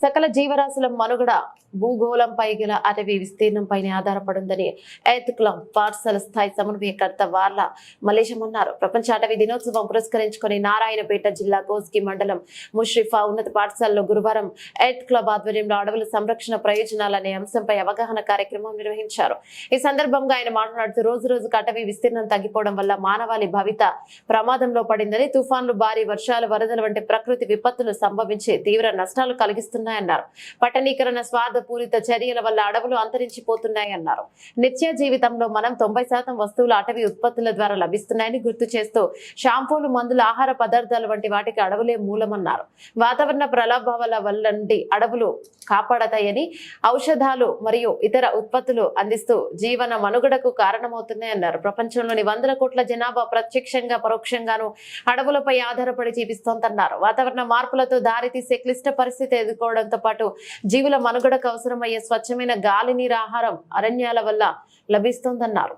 సకల జీవరాశుల మనుగడ భూగోళంపై గల అటవీ విస్తీర్ణంపైనే ఆధారపడుందని ఎయిత్ క్లబ్ పాఠశాల స్థాయి సమన్వయకర్త వార్ల మలేశం అన్నారు ప్రపంచ అటవీ దినోత్సవం పురస్కరించుకొని నారాయణపేట జిల్లా కోస్కి మండలం ముష్రిఫా ఉన్నత పాఠశాలలో గురువారం ఎయిత్ క్లబ్ ఆధ్వర్యంలో అడవుల సంరక్షణ ప్రయోజనాలనే అంశంపై అవగాహన కార్యక్రమం నిర్వహించారు. ఈ సందర్భంగా ఆయన మాట్లాడుతూ రోజు రోజుకు అటవీ విస్తీర్ణం తగ్గిపోవడం వల్ల మానవాళి భవిత ప్రమాదంలో పడిందని తుఫాన్లు భారీ వర్షాలు వరదలు వంటి ప్రకృతి విపత్తులు సంభవించి తీవ్ర నష్టాలు అన్నారు పట్టణీకరణ స్వార్థపూరిత చర్యల వల్ల అడవులు అంతరించిపోతున్నాయన్నారు. నిత్య జీవితంలో మనం తొంభై శాతం వస్తువులు అటవీ ఉత్పత్తుల ద్వారా లభిస్తున్నాయని గుర్తు చేస్తూ షాంపూలు మందులు ఆహార పదార్థాలు వంటి వాటికి అడవులే మూలమన్నారు. వాతావరణ ప్రలాభాల వల్ల నుండి అడవులు కాపాడతాయని ఔషధాలు మరియు ఇతర ఉత్పత్తులు అందిస్తూ జీవన మనుగడకు కారణమవుతున్నాయన్నారు. ప్రపంచంలోని వందల కోట్ల జనాభా ప్రత్యక్షంగా పరోక్షంగాను అడవులపై ఆధారపడి జీవిస్తోందన్నారు. వాతావరణ మార్పులతో దారితీసే క్లిష్ట పరిస్థితి ఎదుర్కోవడంతో పాటు జీవుల మనుగడకు అవసరమయ్యే స్వచ్ఛమైన గాలి నీరు ఆహారం అరణ్యాల వల్ల లభిస్తోందన్నారు.